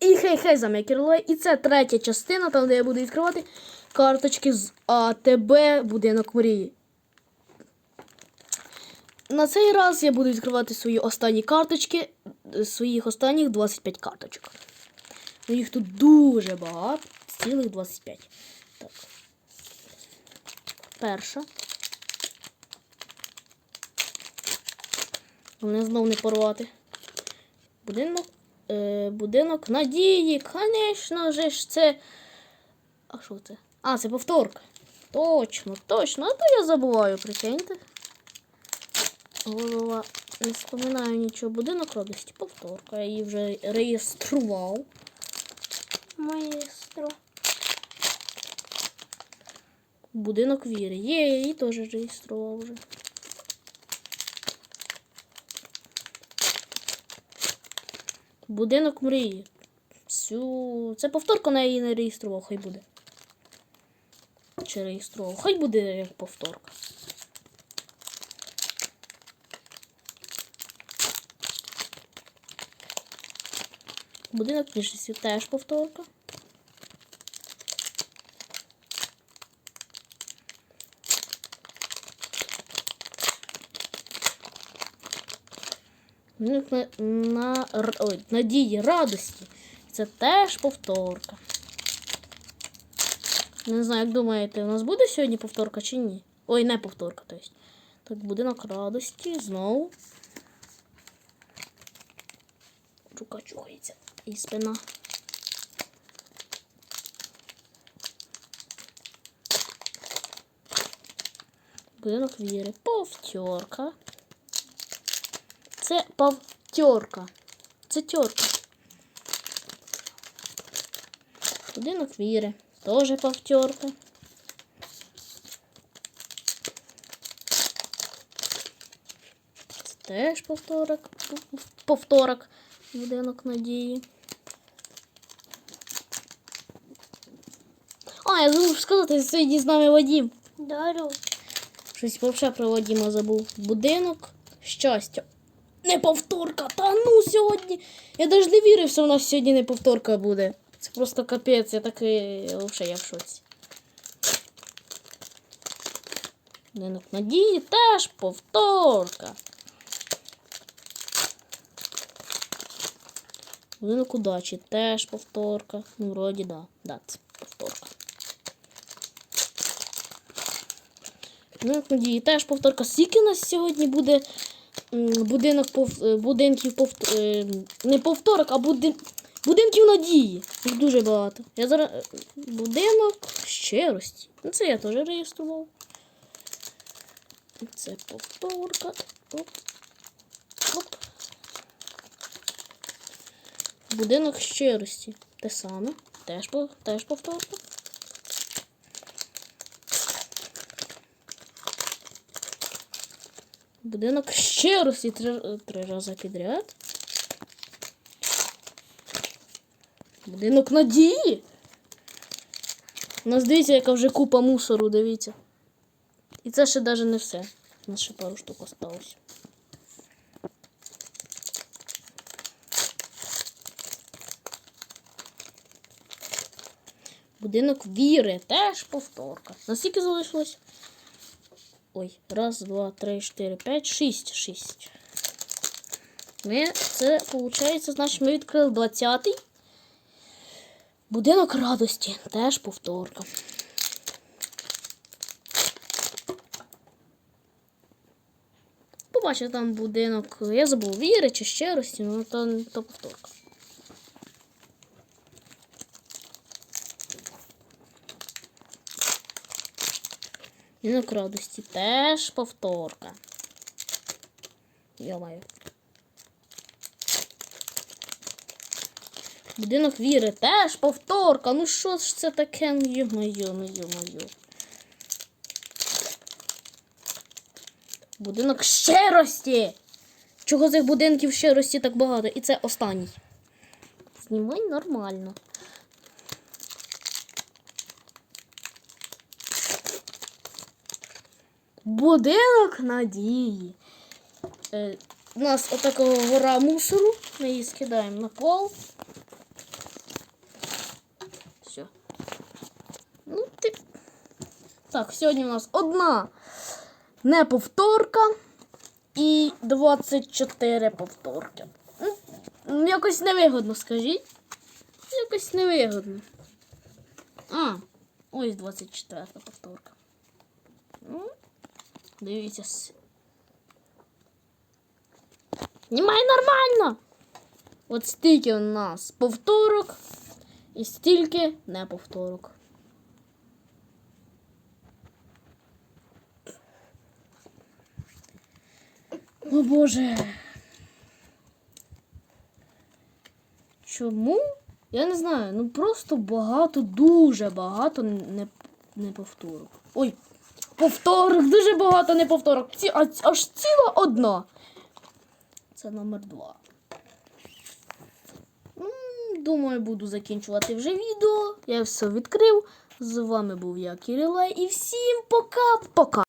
І хей-хей за Мекерлей. І це третя частина, там, де я буду відкривати карточки з АТБ будинок мрії. На цей раз я буду відкривати свої останні карточки, своїх останніх 25 карточок. Ну, їх тут дуже багато, цілих 25. Так. Перша. Головне знов не порвати. Будинок. Е, будинок надії. Звісно ж, це. А що це? А, це повторка. Точно, точно. А то я забуваю, прикиньте. Голова. Не вспоминаю нічого. Будинок радості. Повторка. Я її вже реєстрував. Маестро. Будинок віри. Є, я її теж реєстрував вже. Будинок мрії. Цю... Це повторка, на її не реєстрував, хай буде. Чи реєстрував? Хай буде як повторка. Будинок книжці теж повторка. На, на, ой, надії, радості. Це теж повторка. Не знаю, як думаєте, у нас буде сьогодні повторка чи ні? Ой, не повторка, то есть. Так, будинок радості, знову. Рука чухається. І спина. Будинок віри. Повторка. Це повторка. Це тьорка. Будинок віри. Тоже повторка. Це теж повторок. Повторок. Будинок надії. А, я забув сказати, сьогодні з нами Вадім. Дарю. Щось взагалі про Вадіма забув. Будинок щастя. Не повторка. Та ну сьогодні. Я навіть не вірив, що у нас сьогодні не повторка буде. Це просто капець, я такий взагалі я в шоці. Будинок надії теж повторка. Будинок удачі теж повторка. Ну, вроді, да. Да, це повторка. Будинок надії теж повторка. Скільки у нас сьогодні буде будинок е, будинків повт... е, не повторок, а будин... будинків надії. Їх дуже багато. Я зараз е, будинок щирості. Ну, це я теж реєстрував. Це повторка. Оп. Оп. Будинок щирості. Те саме. Теж, теж повторка. Будинок ще щирості три, три рази підряд. Будинок надії. У нас дивіться, яка вже купа мусору, дивіться. І це ще навіть не все. У нас ще пару штук осталось. Будинок віри, теж повторка. Наскільки залишилось? Ой, раз, два, три, чотири, п'ять, шість. Шість. Ми, це, виходить, значить, ми відкрили 20-й. Будинок радості. Теж повторка. Побачив там будинок. Я забув віри чи щирості, ну то, то повторка. Будинок радості теж повторка. Йомаю. Будинок віри теж повторка. Ну що ж це таке? Ну йо-моє, ну йо-моє. Будинок щирості. Чого цих будинків щирості так багато? І це останній. Знімай нормально. будинок надії. Е, У нас отакого гора мусору. Ми її скидаємо на пол. Все. Ну, ти... Так, сьогодні у нас одна неповторка і 24 повторки. Ну, Якось невигодно, скажіть. Якось невигодно. А, ось 24 повторка. Ну, дивіться. Знімай нормально! От стільки у нас повторок і стільки неповторок. О Боже. Чому? Я не знаю. Ну просто багато, дуже багато не, неповторок. Ой, повторок, дуже багато неповторок. Ці, а, аж ціла одна. Це номер два. Думаю, буду закінчувати вже відео. Я все відкрив. З вами був я, Кирилай, і всім пока-пока.